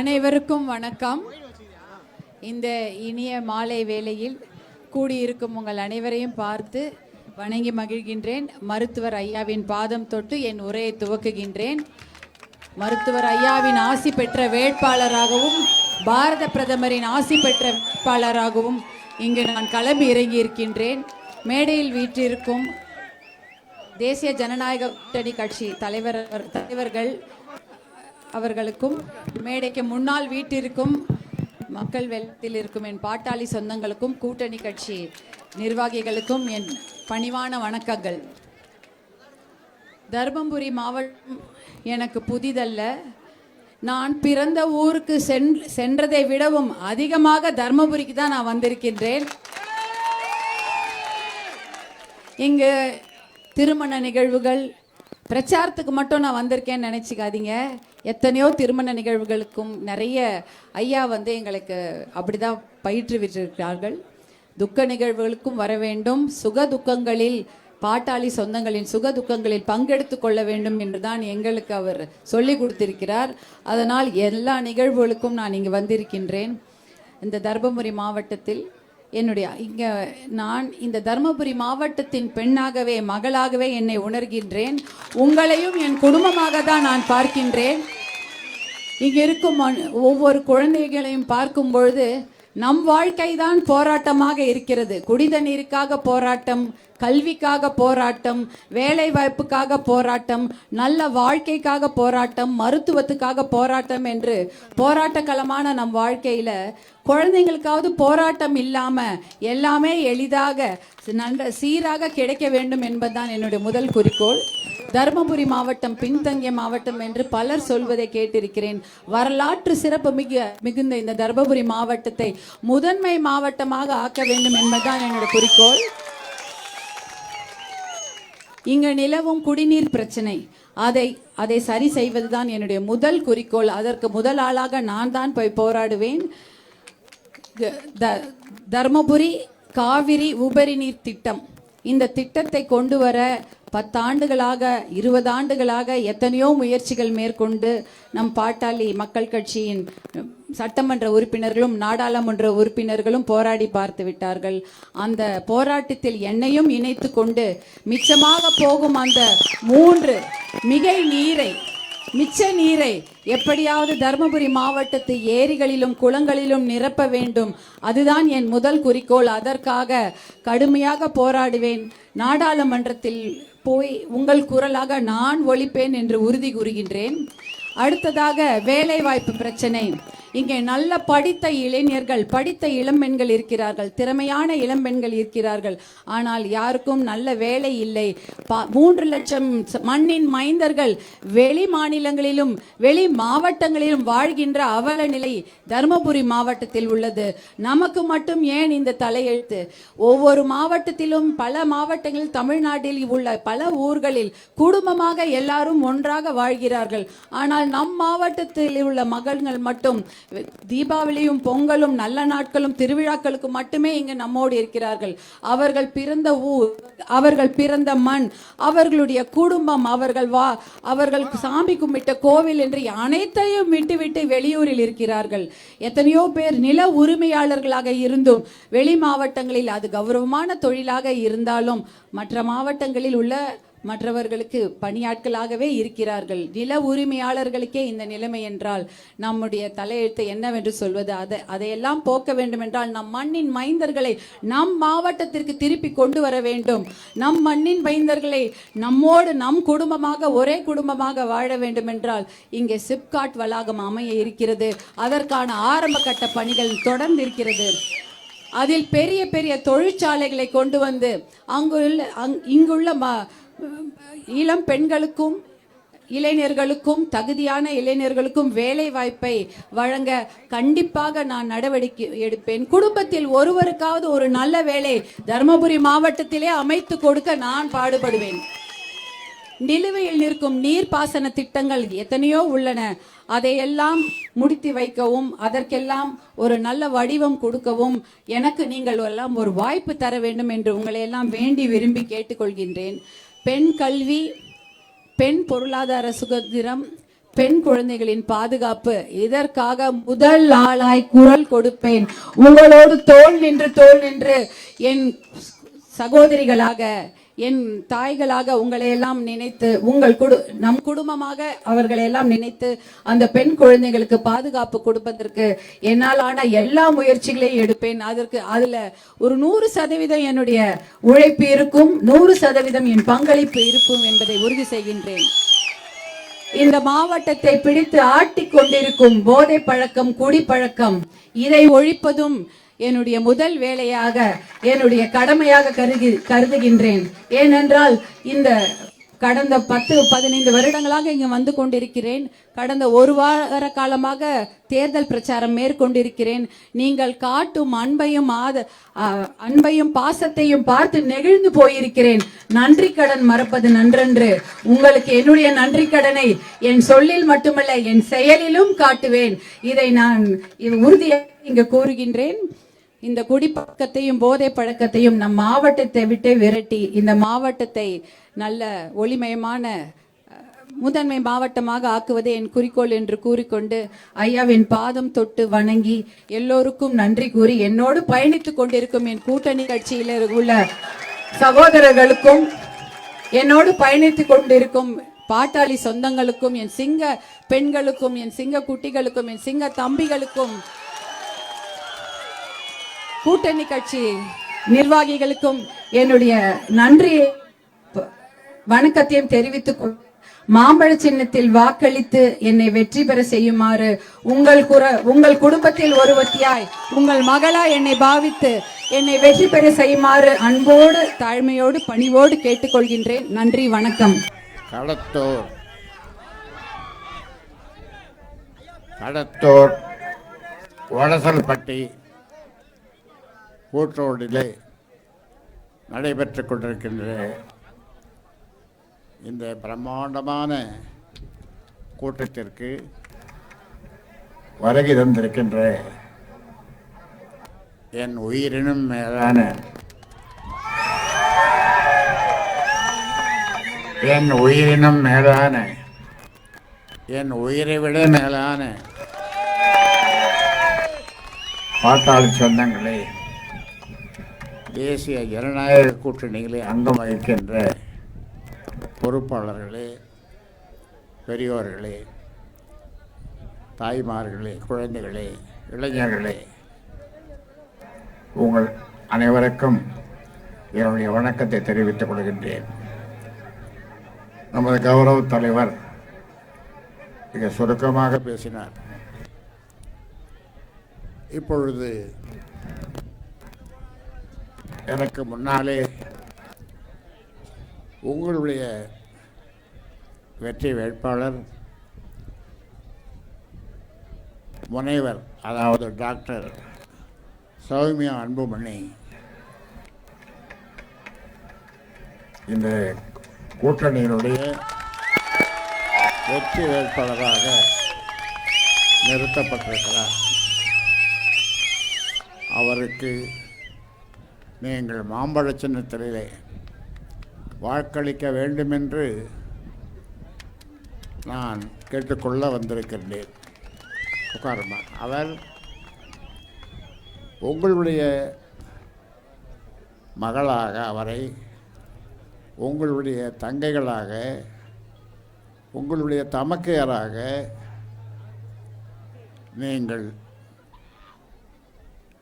அனைவருக்கும் வணக்கம். இந்த இனிய மாலை வேளையில் கூடியிருக்கும் உங்கள் அனைவரையும் பார்த்து வணங்கி மகிழ்கின்றேன். மருத்துவர் ஐயாவின் பாதம் தொட்டு என் உரையை துவக்குகின்றேன். மருத்துவர் ஐயாவின் ஆசி பெற்ற வேட்பாளராகவும் பாரத பிரதமரின் ஆசி பெற்ற வேட்பாளராகவும் இங்கு நான் கிளம்பி இறங்கி இருக்கின்றேன் மேடையில் வீற்றிருக்கும் தேசிய ஜனநாயக கூட்டணி கட்சி தலைவர் தலைவர்கள் அவர்களுக்கும் மேடைக்கு முன்னால் வீட்டிற்கும் மக்கள் வெள்ளத்தில் இருக்கும் என் பாட்டாளி சொந்தங்களுக்கும் கூட்டணி கட்சி நிர்வாகிகளுக்கும் என் பணிவான வணக்கங்கள். தர்மபுரி மாவட்டம் எனக்கு புதிதல்ல. நான் பிறந்த ஊருக்கு சென் சென்றதை விடவும் அதிகமாக தர்மபுரிக்கு தான் நான் வந்திருக்கின்றேன். இங்கு திருமண நிகழ்வுகள் பிரச்சாரத்துக்கு மட்டும் நான் வந்திருக்கேன்னு நினச்சிக்காதீங்க. எத்தனையோ திருமண நிகழ்வுகளுக்கும் நிறைய ஐயா வந்து எங்களுக்கு அப்படிதான் பயிற்றுவிட்டிருக்கிறார்கள் துக்க நிகழ்வுகளுக்கும் வர வேண்டும். சுக துக்கங்களில் பாட்டாளி சொந்தங்களின் சுக துக்கங்களில் பங்கெடுத்து கொள்ள வேண்டும் என்று தான் எங்களுக்கு அவர் சொல்லி கொடுத்திருக்கிறார். அதனால் எல்லா நிகழ்வுகளுக்கும் நான் இங்கு வந்திருக்கின்றேன். இந்த தர்மபுரி மாவட்டத்தில் என்னுடைய இங்கே நான் இந்த தருமபுரி மாவட்டத்தின் பெண்ணாகவே மகளாகவே என்னை உணர்கின்றேன். உங்களையும் என் குடும்பமாக தான் நான் பார்க்கின்றேன். இங்கே இருக்கும் மன்- ஒவ்வொரு குழந்தைகளையும் பார்க்கும் பொழுது நம் வாழ்க்கை தான் போராட்டமாக இருக்கிறது. குடித நீருக்காக போராட்டம் கல்விக்காக போராட்டம் வேலை வாய்ப்புக்காக போராட்டம் நல்ல வாழ்க்கைக்காக போராட்டம் மருத்துவத்துக்காக போராட்டம் என்று போராட்ட களமான நம் வாழ்க்கையில் குழந்தைங்களுக்காவது போராட்டம் இல்லாமல் எல்லாமே எளிதாக நன்ற சீராக கிடைக்க வேண்டும் என்பதுதான் என்னுடைய முதல் குறிக்கோள். தருமபுரி மாவட்டம் பின்தங்கிய மாவட்டம் என்று பலர் சொல்வதை கேட்டிருக்கிறேன். வரலாற்று சிறப்பு மிக மிகுந்த இந்த தர்மபுரி மாவட்டத்தை முதன்மை மாவட்டமாக ஆக்க வேண்டும் என்பதுதான் என்னுடைய குறிக்கோள். இங்கு நிலவும் குடிநீர் பிரச்சனை. அதை அதை சரி செய்வதுதான் என்னுடைய முதல் குறிக்கோள். அதற்கு முதல் ஆளாக நான் தான் போய் போராடுவேன். த- தர்மபுரி காவிரி உபரி நீர் திட்டம். இந்த திட்டத்தை கொண்டு வர பத்தாண்டுகளாக இருபது ஆண்டுகளாக எத்தனையோ முயற்சிகள் மேற்கொண்டு நம் பாட்டாளி மக்கள் கட்சியின் சட்டமன்ற உறுப்பினர்களும் நாடாளுமன்ற உறுப்பினர்களும் போராடி பார்த்து விட்டார்கள். அந்த போராட்டத்தில் என்னையும் இணைத்து கொண்டு மிச்சமாக போகும் அந்த மூன்று மிகை நீரை மிச்ச நீரை எப்படியாவது தருமபுரி மாவட்டத்து ஏரிகளிலும் குளங்களிலும் நிரப்ப வேண்டும். அதுதான் என் முதல் குறிக்கோள். அதற்காக கடுமையாக போராடுவேன். நாடாளுமன்றத்தில் போய் உங்கள் குரலாக நான் ஒழிப்பேன் என்று உறுதி கூறுகின்றேன். அடுத்ததாக வேலைவாய்ப்பு பிரச்சனை. இங்கே நல்ல படித்த இளைஞர்கள் படித்த இளம்பெண்கள் இருக்கிறார்கள் திறமையான இளம்பெண்கள் இருக்கிறார்கள். ஆனால் யாருக்கும் நல்ல வேலை இல்லை. மூன்று லட்சம் மண்ணின் மைந்தர்கள் வெளி மாநிலங்களிலும் வெளி மாவட்டங்களிலும் வாழ்கின்ற அவல நிலை தருமபுரி மாவட்டத்தில் உள்ளது. நமக்கு மட்டும் ஏன் இந்த தலையெழுத்து? ஒவ்வொரு மாவட்டத்திலும் பல மாவட்டங்களில் தமிழ்நாட்டில் உள்ள பல ஊர்களில் குடும்பமாக எல்லாரும் ஒன்றாக வாழ்கிறார்கள். ஆனால் நம் மாவட்டத்தில் உள்ள மகள்கள் மட்டும் தீபாவளியும் பொங்கலும் நல்ல நாட்களும் திருவிழாக்களுக்கு மட்டுமே இங்கு நம்மோடு இருக்கிறார்கள். அவர்கள் பிறந்த ஊர் அவர்கள் பிறந்த மண் அவர்களுடைய குடும்பம் அவர்கள் வா அவர்கள் சாமி கும்பிட்ட கோவில் என்று அனைத்தையும் விட்டுவிட்டு வெளியூரில் இருக்கிறார்கள். எத்தனையோ பேர் நில உரிமையாளர்களாக இருந்தும் வெளி மாவட்டங்களில் அது கௌரவமான தொழிலாக இருந்தாலும் மற்ற மாவட்டங்களில் உள்ள மற்றவர்களுக்கு பணியாட்களாகவே இருக்கிறார்கள். நில உரிமையாளர்களுக்கே இந்த நிலைமை என்றால் நம்முடைய தலையெழுத்து என்னவென்று சொல்வது? அதை அதையெல்லாம் போக்க வேண்டுமென்றால் நம் மண்ணின் மைந்தர்களை நம் மாவட்டத்திற்கு திருப்பி கொண்டு வர வேண்டும். நம் மண்ணின் மைந்தர்களை நம்மோடு நம் குடும்பமாக ஒரே குடும்பமாக வாழ வேண்டுமென்றால் இங்கே சிப்காட் வளாகம் அமைய இருக்கிறது. அதற்கான ஆரம்ப கட்ட பணிகள் தொடர்ந்து இருக்கிறது அதில் பெரிய பெரிய தொழிற்சாலைகளை கொண்டு வந்து அங்குள்ள அங் இங்குள்ள ம இளம் பெண்களுக்கும் இளைஞர்களுக்கும் தகுதியான இளைஞர்களுக்கும் வேலை வாய்ப்பை வழங்க கண்டிப்பாக நான் நடவடிக்கை எடுப்பேன். குடும்பத்தில் ஒருவருக்காவது ஒரு நல்ல வேலை தருமபுரி மாவட்டத்திலே அமைத்து கொடுக்க நான் பாடுபடுவேன். நிலுவையில் நிற்கும் நீர்ப்பாசன திட்டங்கள் எத்தனையோ உள்ளன. அதையெல்லாம் முடித்து வைக்கவும் அதற்கெல்லாம் ஒரு நல்ல வடிவம் கொடுக்கவும் எனக்கு நீங்கள் எல்லாம் ஒரு வாய்ப்பு தர வேண்டும் என்று உங்களை எல்லாம் வேண்டி விரும்பி கேட்டுக்கொள்கின்றேன். பெண் கல்வி பெண் பொருளாதார சுதந்திரம் பெண் குழந்தைகளின் பாதுகாப்பு. இதற்காக முதல் ஆளாய் குரல் கொடுப்பேன். உங்களோடு தோள் நின்று தோல் நின்று என் சகோதரிகளாக என் தாய்களாக உங்களை எல்லாம் நினைத்து உங்கள் குடு நம் குடும்பமாக அவர்களை எல்லாம் நினைத்து அந்த பெண் குழந்தைகளுக்கு பாதுகாப்பு கொடுப்பதற்கு என்னால் ஆன எல்லா முயற்சிகளையும் எடுப்பேன். அதற்கு அதுல ஒரு நூறு சதவீதம் என்னுடைய உழைப்பு இருக்கும் நூறு சதவீதம் என் பங்களிப்பு இருக்கும் என்பதை உறுதி செய்கின்றேன். இந்த மாவட்டத்தை பிடித்து ஆட்டிக் கொண்டிருக்கும் போதை பழக்கம் குடிப்பழக்கம் இதை ஒழிப்பதும் என்னுடைய முதல் வேலையாக என்னுடைய கடமையாக கருதி கருதுகின்றேன். ஏனென்றால் இந்த கடந்த பத்து பதினைந்து வருடங்களாக இங்கு வந்து கொண்டிருக்கிறேன். கடந்த ஒரு வார காலமாக தேர்தல் பிரச்சாரம் மேற்கொண்டிருக்கிறேன். நீங்கள் காட்டும் அன்பையும் ஆத அன்பையும் பாசத்தையும் பார்த்து நெகிழ்ந்து போயிருக்கிறேன். நன்றி கடன் மறப்பது நன்றன்று. உங்களுக்கு என்னுடைய நன்றி கடனை என் சொல்லில் மட்டுமல்ல என் செயலிலும் காட்டுவேன். இதை நான் இது உறுதியாக இங்கு கூறுகின்றேன். இந்த குடிப்பழக்கத்தையும் போதை பழக்கத்தையும் நம் மாவட்டத்தை விட்டு விரட்டி இந்த மாவட்டத்தை நல்ல ஒளிமயமான முதன்மை மாவட்டமாக ஆக்குவதே என் குறிக்கோள் என்று கூறிக்கொண்டு ஐயாவின் பாதம் தொட்டு வணங்கி எல்லோருக்கும் நன்றி கூறி என்னோடு பயணித்துக் கொண்டிருக்கும் என் கூட்டணி கட்சியில் உள்ள சகோதரர்களுக்கும் என்னோடு பயணித்துக் கொண்டிருக்கும் பாட்டாளி சொந்தங்களுக்கும் என் சிங்க பெண்களுக்கும் என் சிங்க குட்டிகளுக்கும் என் சிங்க தம்பிகளுக்கும் கூட்டணி கட்சி நிர்வாகிகளுக்கும் என்னுடைய நன்றி வணக்கத்தையும் தெரிவித்துக் கொள் மாம்பழ சின்னத்தில் வாக்களித்து என்னை வெற்றி பெற செய்யுமாறு உங்கள் குர உங்கள் குடும்பத்தில் ஒருவத்தியாய் உங்கள் மகளா என்னை பாவித்து என்னை வெற்றி பெற செய்யுமாறு அன்போடு தாழ்மையோடு பணிவோடு கேட்டுக்கொள்கின்றேன். நன்றி வணக்கம். கடத்தூர். கடத்தூர். வடசல்பட்டி. கூற்றோடிலே நடைபெற்று கொண்டிருக்கின்ற இந்த பிரம்மாண்டமான கூட்டத்திற்கு வருகை தந்திருக்கின்ற என் உயிரினும் மேலான என் உயிரினும் மேலான என் உயிரை விட மேலான பாட்டாளி சொந்தங்களே தேசிய ஜனநாயக கூட்டணிகளை அங்கம் வகிக்கின்ற பொறுப்பாளர்களே பெரியோர்களே தாய்மார்களே குழந்தைகளே இளைஞர்களே உங்கள் அனைவருக்கும் என்னுடைய வணக்கத்தை தெரிவித்துக் கொள்கின்றேன். நமது கௌரவ தலைவர் மிக சுருக்கமாக பேசினார். இப்பொழுது எனக்கு முன்னாலே உங்களுடைய வெற்றி வேட்பாளர் முனைவர் அதாவது டாக்டர் சௌமியா அன்புமணி. இந்த கூட்டணியினுடைய வெற்றி வேட்பாளராக நிறுத்தப்பட்டிருக்கிறார். அவருக்கு நீங்கள் மாம்பழ சின்னத்திலே வாக்களிக்க வேண்டுமென்று நான் கேட்டுக்கொள்ள வந்திருக்கின்றேன். உட்காருமா. அவர் உங்களுடைய மகளாக அவரை உங்களுடைய தங்கைகளாக உங்களுடைய தமக்கையராக நீங்கள்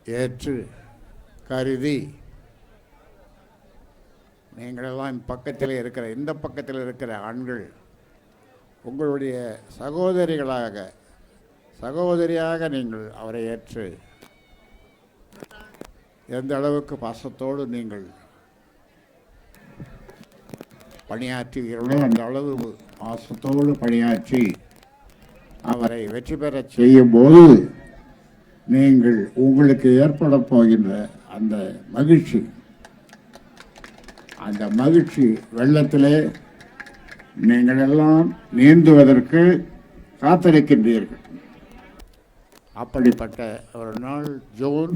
ஏற்று கருதி நீங்களெல்லாம் பக்கத்தில் இருக்கிற இந்த பக்கத்தில் இருக்கிற ஆண்கள் உங்களுடைய சகோதரிகளாக சகோதரியாக நீங்கள் அவரை ஏற்று எந்த அளவுக்கு பாசத்தோடு நீங்கள் பணியாற்றுகிறீர்களோ அந்த அளவு பாசத்தோடு பணியாற்றி அவரை வெற்றி பெறச் செய்யும் போது நீங்கள் உங்களுக்கு ஏற்பட போகின்ற அந்த மகிழ்ச்சி. அந்த மகிழ்ச்சி வெள்ளத்திலே நீங்கள் எல்லாம் நீந்துவதற்கு காத்திருக்கின்றீர்கள். அப்படிப்பட்ட ஒரு நாள் ஜூன்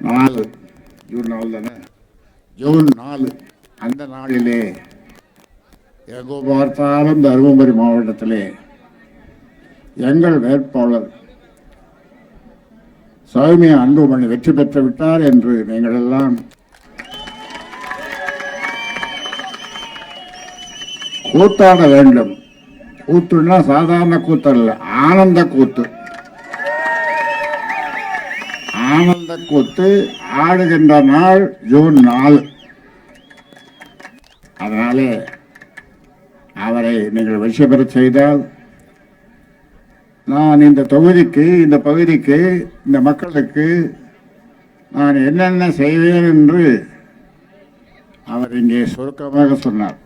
நாலு. ஜூன் நாலு தானே? ஜூன் நாலு. அந்த நாளிலே எங்கோ பார்த்தாலும் தருமபுரி மாவட்டத்திலே எங்கள் வேட்பாளர் சௌமியா அன்புமணி வெற்றி பெற்று விட்டார் என்று நீங்கள் எல்லாம் கூத்தாட வேண்டும். கூத்துன்னா சாதாரண கூத்து அல்ல ஆனந்த கூத்து. ஆனந்த கூத்து ஆடுகின்ற நாள் ஜூன் நாலு. அதனாலே அவரை நீங்கள் வெற்றி பெறச் செய்தால் நான் இந்த தொகுதிக்கு இந்த பகுதிக்கு இந்த மக்களுக்கு நான் என்னென்ன செய்வேன் என்று அவர் இங்கே சுருக்கமாக சொன்னார்.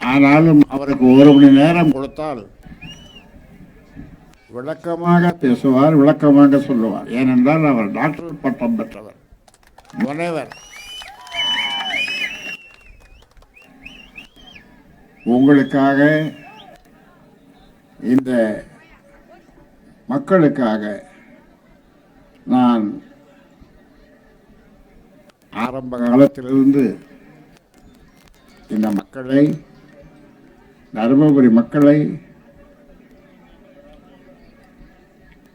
ஆனாலும் அவருக்கு ஒரு மணி நேரம் கொடுத்தால் விளக்கமாக பேசுவார் விளக்கமாக சொல்லுவார். ஏனென்றால் அவர் டாக்டர் பட்டம் பெற்றவர். முனைவர் உங்களுக்காக இந்த மக்களுக்காக நான் ஆரம்ப காலத்திலிருந்து இந்த மக்களை தருமபுரி மக்களை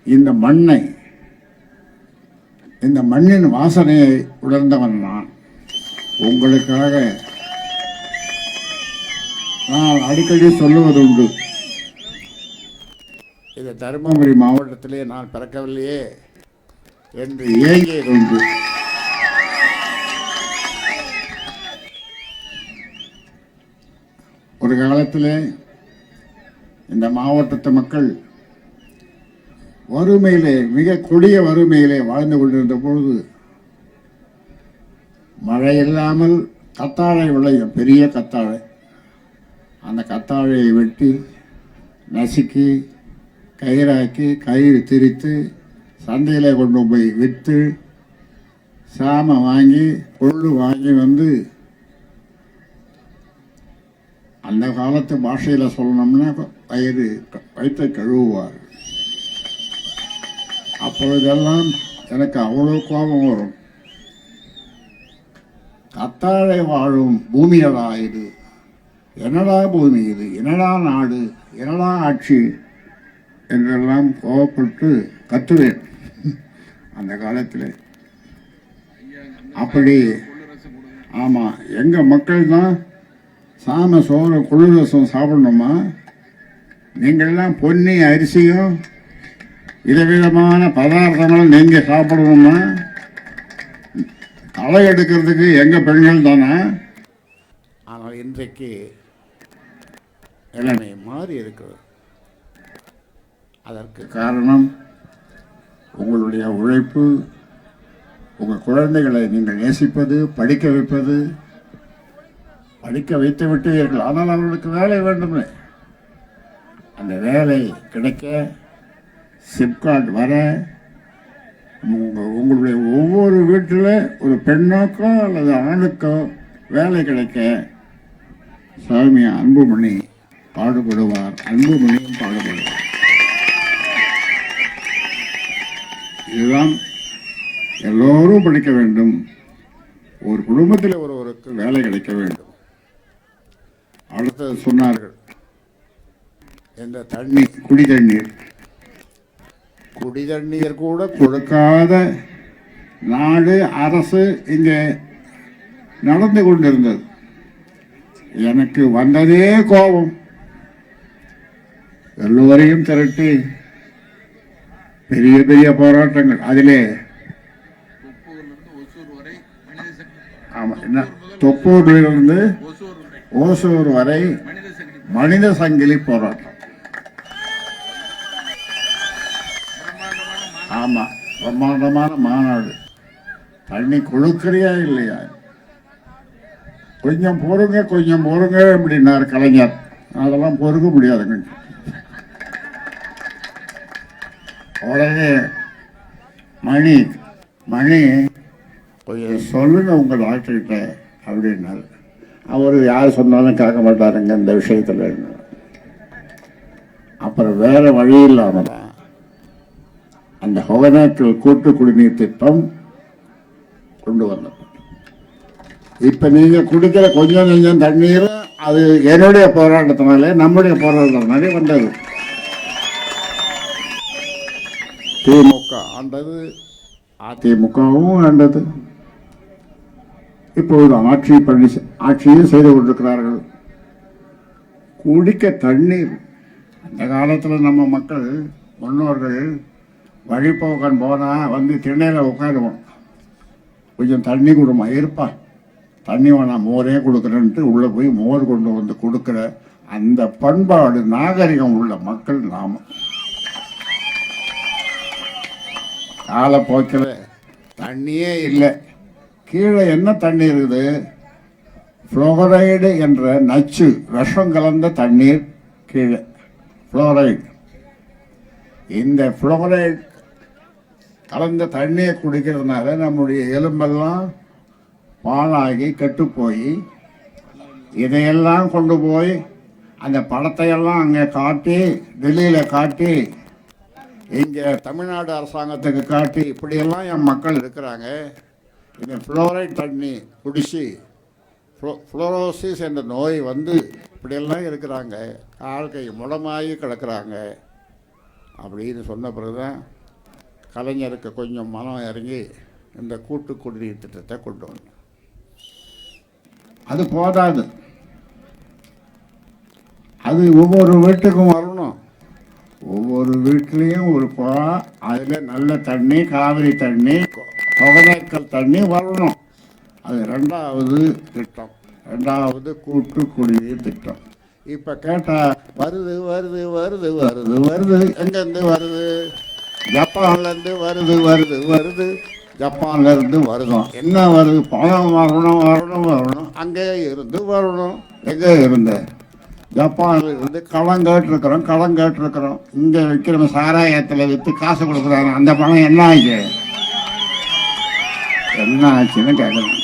இந்த மண்ணை இந்த மண்ணின் வாசனையை உணர்ந்தவன் நான். உங்களுக்காக நான் அடிக்கடி சொல்லுவதுண்டு இது தருமபுரி மாவட்டத்திலே நான் பிறக்கவில்லையே என்று ஏங்கியதுண்டு ஒரு காலத்தில் இந்த மாவட்டத்து மக்கள் வறுமையிலே மிக கொடிய வறுமையிலே வாழ்ந்து கொண்டிருந்த பொழுது மழை இல்லாமல் கத்தாழை விளையும் பெரிய கத்தாழை அந்த கத்தாழையை வெட்டி நசுக்கி கயிறாக்கி கயிறு திரித்து சந்தையில் கொண்டு போய் விற்று சாமை வாங்கி கொள்ளு வாங்கி வந்து அந்த காலத்து பாஷையில் சொல்லணும்னா வயிறு வயிற்றை கழுவுவார். அப்பொழுதெல்லாம் எனக்கு அவ்வளோ கோபம் வரும். கத்தாழை வாழும் பூமியடா இது. என்னடா பூமி இது? என்னடா நாடு? என்னடா ஆட்சி? என்றெல்லாம் கோவப்பட்டு கத்துவேன். அந்த காலத்தில். அப்படி ஆமாம் எங்கள் மக்கள் தான் சாம சோறு குளிரசம் சாப்பிடணுமா? நீங்கள்லாம் பொன்னி அரிசியும் விதவிதமான பதார்த்தங்களும் நீங்கள் சாப்பிடணுமா? களை எடுக்கிறதுக்கு எங்கள் பெண்கள் தானே? ஆனால் இன்றைக்கு நிலைமை மாறி இருக்கிறது. அதற்கு காரணம் உங்களுடைய உழைப்பு உங்கள் குழந்தைகளை நீங்கள் நேசிப்பது படிக்க வைப்பது படிக்க வைத்து விட்டீர்கள். ஆனால் அவர்களுக்கு வேலை வேண்டுமே. அந்த வேலை கிடைக்க சிப்காட் வர உங்கள் உங்களுடைய ஒவ்வொரு வீட்டில் ஒரு பெண்ணுக்கோ அல்லது ஆணுக்கோ வேலை கிடைக்க சாமி அன்புமணி பாடுபடுவார். அன்புமணியும் பாடுபடுவார். இதுதான் எல்லோரும் படிக்க வேண்டும். ஒரு குடும்பத்தில் ஒருவருக்கு வேலை கிடைக்க வேண்டும். அடுத்தது சொன்னார்கள் இந்த தண்ணி குடி தண்ணீர் குடி தண்ணீர் கூட கொடுக்காத நாடு அரசு இங்கே நடந்து கொண்டிருந்தது. எனக்கு வந்ததே கோபம். எல்லோரையும் திரட்டி பெரிய பெரிய போராட்டங்கள். அதிலே தொப்பூர்லேருந்து ஒசூர் வரை மனித சக்தி ஆமா என்ன? தொப்பூரிலிருந்து ஓசூர் வரை மனித சங்கிலி போராட்டம். ஆமா பிரம்மாண்டமான மாநாடு. தண்ணி கொடுக்கறியா இல்லையா? கொஞ்சம் பொறுங்க கொஞ்சம் பொறுங்க அப்படின்னார் கலைஞர். அதெல்லாம் பொறுக்க முடியாதுங்க. உடனே மணி மணி கொஞ்சம் சொல்லுங்க உங்க டாக்டர்கிட்ட அப்படின்னாரு. அவர் யார் சொன்னாலும் கேட்க மாட்டாருங்க இந்த விஷயத்துல. அப்புறம் வேற வழி இல்லாமல் தான் அந்த ஒகேனக்கல் கூட்டு குடிநீர் திட்டம் கொண்டு வந்தோம் இப்ப நீங்க குடிக்கிற கொஞ்சம் கொஞ்சம் தண்ணீர் அது என்னுடைய போராட்டத்தினாலே நம்முடைய போராட்டத்தினாலே வந்தது. திமுக ஆண்டது அதிமுகவும் ஆண்டது. இப்பொழுது ஆட்சி பணி செ- ஆட்சியும் செய்து கொண்டிருக்கிறார்கள். குடிக்க தண்ணீர். அந்த காலத்தில் நம்ம மக்கள் முன்னோர்கள் வழிபோக்கன் போனால் வந்து திண்ணையில் உட்காருவோம் கொஞ்சம் தண்ணி கொடுமா இருப்பா. தண்ணி வேணாம் மோரே கொடுக்குறேன்ட்டு உள்ளே போய் மோர் கொண்டு வந்து கொடுக்குற அந்த பண்பாடு நாகரிகம் உள்ள மக்கள் நாம். காலப்போக்கில் தண்ணியே இல்லை. கீழே என்ன தண்ணி இருக்குது? ஃப்ளோரைடு என்ற நச்சு விஷம் கலந்த தண்ணீர் கீழே. ஃப்ளோரைடு இந்த ஃப்ளோரைடு கலந்த தண்ணியை குடிக்கிறதுனால நம்முடைய எலும்பெல்லாம் பாழாகி கெட்டு போய் இதையெல்லாம் கொண்டு போய் அந்த படத்தையெல்லாம் அங்கே காட்டி டெல்லியில் காட்டி இங்கே தமிழ்நாடு அரசாங்கத்துக்கு காட்டி இப்படியெல்லாம் என் மக்கள் இருக்கிறாங்க. இந்த ஃப்ளோரைட் தண்ணி குடிச்சு ஃப்ளோ- ஃப்ளோரோசிஸ் என்ற நோய் வந்து இப்படியெல்லாம் இருக்கிறாங்க. ஆழ்கை முடமாகி கிடக்குறாங்க. அப்படின்னு சொன்ன பிறகுதான் கலைஞருக்கு கொஞ்சம் மனம் இறங்கி இந்த கூட்டு குடிநீர் திட்டத்தை கொண்டு வந்தோம் அது போதாது. அது ஒவ்வொரு வீட்டுக்கும் வரணும். ஒவ்வொரு வீட்லேயும் ஒரு குழா அதில் நல்ல தண்ணி காவிரி தண்ணி ஒகேனக்கல் தண்ணி வரணும். அது ரெண்டாவது திட்டம். ரெண்டாவது கூட்டு குடிநீர் திட்டம். இப்போ கேட்டால் வருது வருது வருது வருது வருது. எங்கேருந்து வருது? ஜப்பான்லேருந்து வருது வருது வருது. ஜப்பான்லேருந்து வருதும் வருதோம் என்ன வருது? பணம் வரணும் வரணும் வரணும். அங்கே இருந்து வரணும். எங்கே இருந்து? ஜப்பானில் இருந்து கடன் கேட்டிருக்கிறோம் கடன் கேட்டிருக்கிறோம். இங்கே விற்கிற சாராயத்தில் விற்று காசு கொடுக்குறாங்க அந்த பணம் என்ன ஆச்சு? என்ன ஆச்சுன்னு கேட்குறாங்க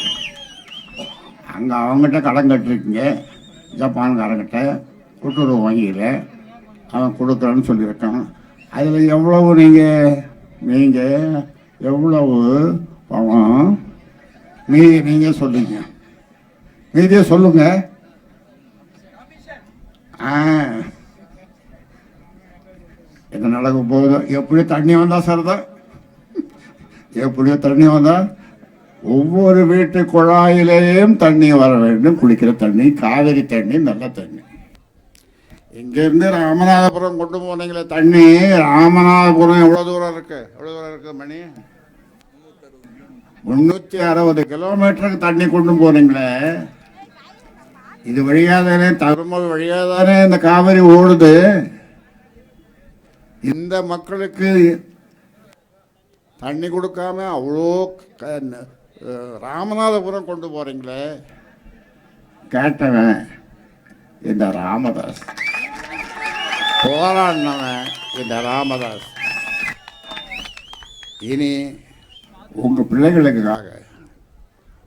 அங்கே அவங்ககிட்ட கடன் கட்டிருக்கீங்க. ஜப்பான்காரங்கிட்ட கூட்டுறவு வங்கியில். அவன் கொடுக்குறேன்னு சொல்லியிருக்கான். அதில் எவ்வளவு நீங்கள் நீங்கள் எவ்வளவு பணம்? மீதி நீங்கள் சொல்லுங்க. மீதியை சொல்லுங்க. ஆ. என்ன நடக்க போகுது? எப்படியோ தண்ணி வந்தால் சரிதான் எப்படியோ தண்ணி வந்தால் ஒவ்வொரு வீட்டு குழாயிலேயும் தண்ணி வர வேண்டும். குடிக்கிற தண்ணி காவிரி தண்ணி நல்ல தண்ணி. இங்கேருந்து ராமநாதபுரம் கொண்டு போனீங்களே தண்ணி. ராமநாதபுரம் எவ்வளோ தூரம் இருக்கு? எவ்வளோ தூரம் இருக்கு மணி? முந்நூற்றி அறுபது கிலோமீட்டருக்கு தண்ணி கொண்டு போனீங்களே. இது வழியாக தானே தருமல் வழியாக தானே இந்த காவிரி ஓடுது. இந்த மக்களுக்கு தண்ணி கொடுக்காம அவ்வளோ க- ராமநாதபுரம் கொண்டு போறீங்களே? கேட்டவன் இந்த ராமதாஸ். போராடினவன் இந்த ராமதாஸ். இனி உங்கள் பிள்ளைகளுக்காக.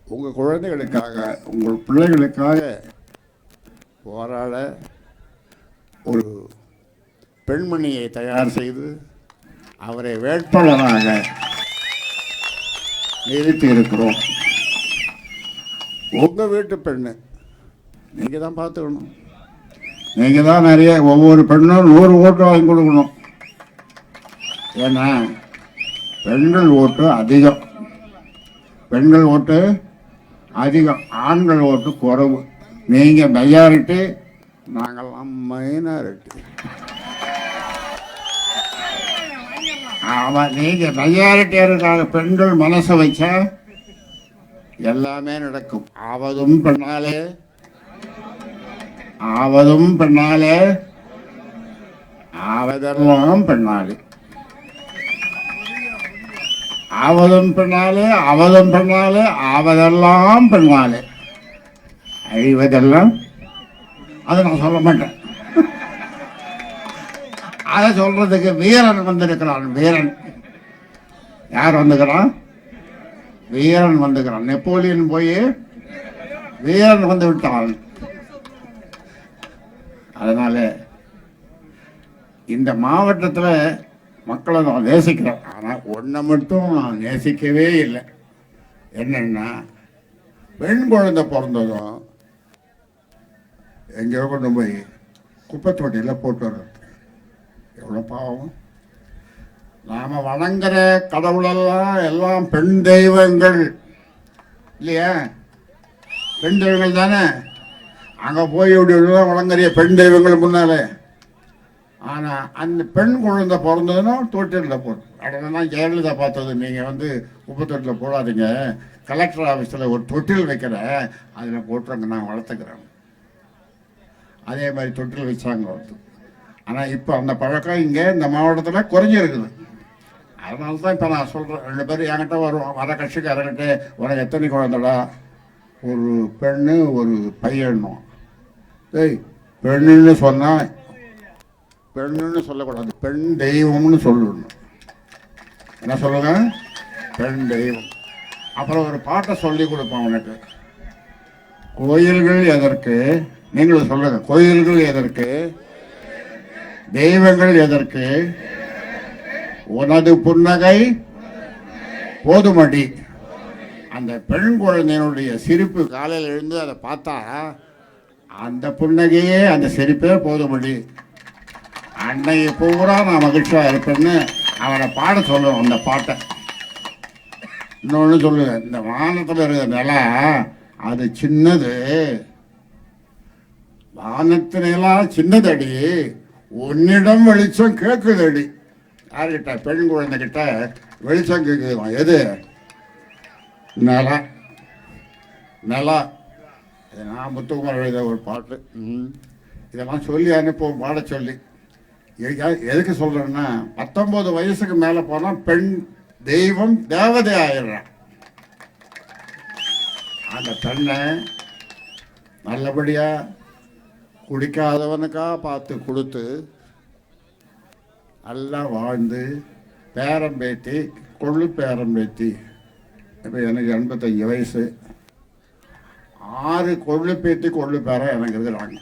உங்கள் குழந்தைகளுக்காக. உங்கள் பிள்ளைகளுக்காக. போராட ஒரு பெண்மணியை தயார் செய்து அவரை வேட்பாளராக நிறுத்தி இருக்கிறோம். உங்கள் வீட்டு பெண்ணு. நீங்கள் தான் பார்த்துக்கணும். நீங்கள் தான் நிறைய ஒவ்வொரு பெண்ணும் நூறு ஓட்டு வாங்கி கொடுக்கணும். ஏன்னா பெண்கள் ஓட்டு அதிகம். பெண்கள் ஓட்டு அதிகம். ஆண்கள் ஓட்டு குறைவு. நீங்கள் மெஜாரிட்டி நாங்கள்லாம் மைனாரிட்டி அவன் நீங்கள் மெஜாரிட்டி இருக்காங்க பெண்கள் மனசை வச்சா எல்லாமே நடக்கும். ஆவதும் பெண்ணாலே ஆவதும் பெண்ணாலே ஆவதெல்லாம் பெண்ணாலே. ஆவதும் பெண்ணாலே அவதும் பெண்ணாலே ஆவதெல்லாம் பெண்ணாலே. அழிவதெல்லாம் அதை நான் சொல்ல மாட்டேன். அதை சொல்றதுக்கு வீரன் வந்திருக்கிறான் வீரன். யார் வந்துக்கிறான் வீரன் வந்துக்கிறான் நெப்போலியன் போய் வீரன் வந்து விட்டான். அதனால இந்த மாவட்டத்தில் மக்களை நான் நேசிக்கிறேன். ஆனால் ஒன்றை மட்டும் நான் நேசிக்கவே இல்லை. என்னென்னா பெண் குழந்தை பிறந்ததும் எங்கேயோ கொண்டு போய் குப்பை தொட்டியில் போட்டு வர்றோம் எவ்வளோ பாவம் நாம வணங்குற கடவுளெல்லாம் எல்லாம் பெண் தெய்வங்கள். இல்லையா? பெண் தெய்வங்கள் தானே? அங்கே போய் இப்படி இப்படிலாம் வணங்குறிய பெண் தெய்வங்கள் முன்னாலே. ஆனால் அந்த பெண் குழந்தை பிறந்ததுன்னா தொட்டிலில் போட்டு அடனா ஜெயலலிதா பார்த்தது. நீங்கள் வந்து குப்பை போடாதீங்க. கலெக்டர் ஆஃபீஸில் ஒரு தொட்டில் வைக்கிறேன் அதில் போட்டுறங்க நான் வளர்த்துக்கிறேன். அதே மாதிரி தொட்டில் வச்சாங்க ஒருத்தர். ஆனால் இப்போ அந்த பழக்கம் இங்கே இந்த மாவட்டத்தில் குறைஞ்சிருக்குது அதனால தான் இப்போ நான் சொல்கிறேன் ரெண்டு பேர் என்கிட்ட வரும் வர கட்சிக்கு இறங்கிட்டு உனக்கு எத்தனை குழந்தைடா? ஒரு பெண்ணு ஒரு பையனும் ஏய் பெண்ணுன்னு சொன்னால் பெண்ணுன்னு சொல்லக்கூடாது. பெண் தெய்வம்னு சொல்லணும் என்ன சொல்லுங்க? பெண் தெய்வம். அப்புறம் ஒரு பாட்டை சொல்லி கொடுப்பேன் உனக்கு. கோயில்கள் எதற்கு? நீங்களும் சொல்லுங்க. கோயில்கள் எதற்கு? தெய்வங்கள் எதற்கு? உனது புன்னகை போதுமடி. அந்த பெண் குழந்தையினுடைய சிரிப்பு காலையில் எழுந்து அதை பார்த்தா அந்த புன்னகையே அந்த சிரிப்பே போதுமடி. அன்னைக்கு பூரா நான் மகிழ்ச்சியாக இருப்பேன்னு அவனை பாட சொல்லுவேன் அந்த பாட்டை. இன்னொன்று சொல்லுவேன் இந்த வானத்தில் இருக்கிற நிலா அது சின்னது. வானத்து நிலா சின்னதடி. உன்னிடம் வெளிச்சம் கேட்குதடி. யார்கிட்ட? பெண் குழந்தைகிட்ட வெளிச்சம் கேட்குதுமா? எது? நிலா. நிலா. இது நான் முத்துக்குமார் எழுத ஒரு பாட்டு. இதெல்லாம் சொல்லி அனுப்புவோம் பாட சொல்லி. எதுக்கா- சொல்றேன்னா பத்தொன்பது வயசுக்கு மேலே போனால் பெண் தெய்வம் தேவதை ஆயிடுறான். அந்த பெண்ணை நல்லபடியா குடிக்காதவனுக்கா பார்த்து கொடுத்து நல்லா வாழ்ந்து பேரம் பேத்தி கொள்ளு பேரம் பேத்தி. இப்போ எனக்கு எண்பத்தஞ்சு வயசு. ஆறு கொள்ளு பேத்தி கொள்ளு பேரம் எனக்கு இருக்கிறாங்க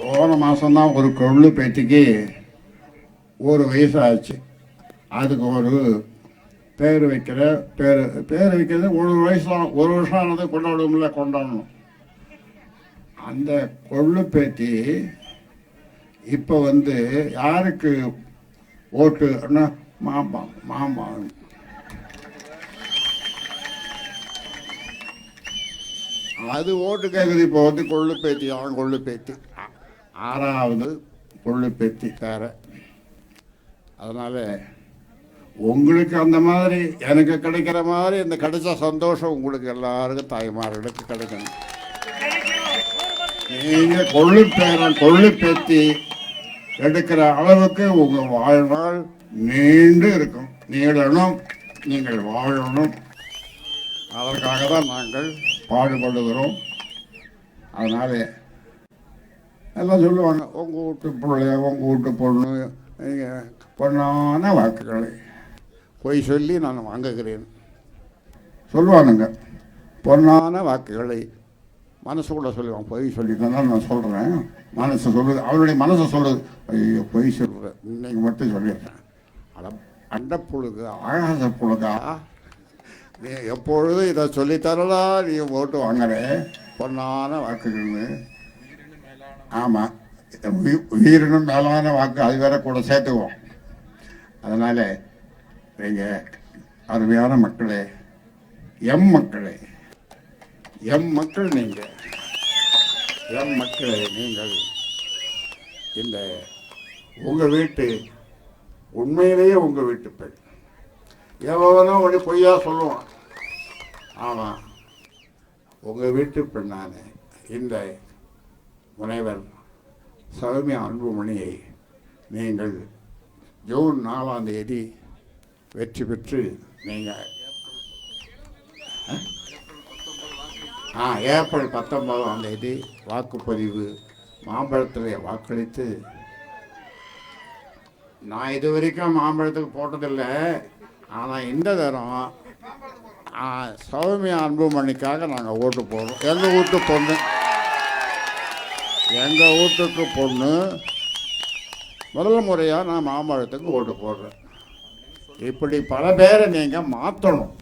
போன மாதம்தான் ஒரு கொள்ளு பேத்திக்கு ஒரு வயசு ஆச்சு. அதுக்கு ஒரு பேர் வைக்கிற பேர் பேர் வைக்கிறது ஒரு வயசு ஒரு வருஷம் ஆனது கொண்டாடும்ல கொண்டாடணும். அந்த கொள்ளு பேத்தி இப்போ வந்து யாருக்கு ஓட்டு? மாமா மாமா. அது ஓட்டு கேட்குது இப்போ வந்து கொள்ளு பேத்தி அவன் கொள்ளு பேத்தி ஆறாவது கொள்ளு பேத்தி பேர அதனால உங்களுக்கு அந்த மாதிரி எனக்கு கிடைக்கிற மாதிரி இந்த கிடைச்ச சந்தோஷம் உங்களுக்கு எல்லாருக்கும் தாய்மார்களுக்கு கிடைக்கணும். நீங்கள் கொள்ளு பேரன் கொள்ளு பேத்தி எடுக்கிற அளவுக்கு உங்கள் வாழ்நாள் நீண்டு இருக்கும். நீடணும். நீங்கள் வாழணும். அதற்காக தான் நாங்கள் பாடுபடுகிறோம். அதனாலே எல்லாம் சொல்லுவாங்க உங்கள் வீட்டு பிள்ளைய உங்கள் வீட்டு பொண்ணு? நீங்கள் பொண்ணான வாக்குகளை பொய் சொல்லி நான் வாங்குகிறேன். சொல்லுவானுங்க பொன்னான வாக்குகளை மனசுக்குள்ள சொல்லுவான் பொய் சொல்லிட்டு நான் சொல்கிறேன் மனசு சொல்லுது அவருடைய மனசை சொல்லுது ஐயோ பொய் சொல்கிறேன் இன்னைக்கு மட்டும் சொல்லிடுறேன். அட அண்ட புழுகு ஆகாச புழுகா? நீ எப்பொழுதும் இதை சொல்லித்தரலா நீ ஓட்டு வாங்குற? பொண்ணான வாக்குகள்னு ஆமாம் உயிரினும் மேலான வாக்கு அது வேற கூட சேர்த்துக்குவோம். அதனால் நீங்கள் அருமையான மக்களே எம் மக்களே எம் மக்கள் நீங்கள் எம் மக்களை நீங்கள். இந்த உங்கள் வீட்டு உண்மையிலேயே உங்கள் வீட்டு பெண். எவனோ ஒன்று பொய்யா சொல்லுவான். ஆமாம் உங்கள் வீட்டு பெண்ணான இந்த முனைவர் சௌமியா அன்புமணியை நீங்கள் ஜூன் நாலாம் தேதி வெற்றி பெற்று நீங்கள் ஆ ஏப்ரல் பத்தொன்பதாம் தேதி வாக்குப்பதிவு. மாம்பழத்தில் வாக்களித்து. நான் இது வரைக்கும் மாம்பழத்துக்கு போட்டதில்லை. ஆனால் இந்த தரம் ஆ, சௌமியா அன்புமணிக்காக நாங்கள் ஓட்டு போடுறோம். எங்கள் வீட்டு பொண்ணு? எங்கள் வீட்டுக்கு பொண்ணு? முதல் முறையாக நான் மாம்பழத்துக்கு ஓட்டு போடுறேன். இப்படி பல பேரை நீங்கள் மாற்றணும்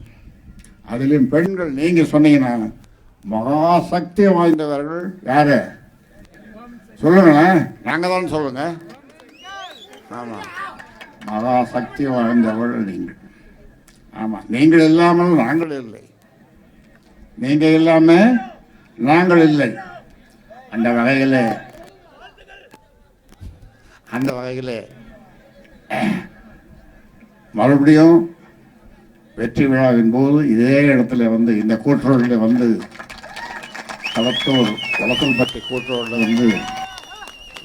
அதுலேயும் பெண்கள் நீங்கள் சொன்னீங்கன்னா மகா சக்தி வாய்ந்தவர்கள் யாரு? சொல்லுங்களேன் நாங்கள் தான் சொல்லுங்க. ஆமாம் மகா சக்தி வாய்ந்தவர்கள் நீங்கள். ஆமாம் நீங்கள் இல்லாமல் நாங்கள் இல்லை. நீங்கள் இல்லாமல் நாங்கள் இல்லை. அந்த வகையில் அந்த வகையில் மறுபடியும் வெற்றி விழாவின் போது இதே இடத்துல வந்து இந்த கூட்டுறவுல வந்து களத்தூர் வழக்கம்பட்டி கூட்டுறவுல வந்து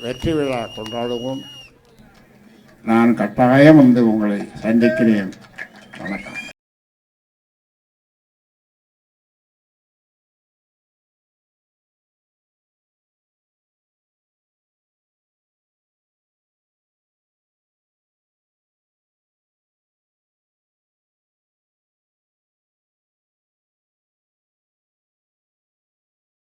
வெற்றி விழா கொண்டாடுவோம். நான் கட்டாயம் வந்து உங்களை சந்திக்கிறேன். வணக்கம்.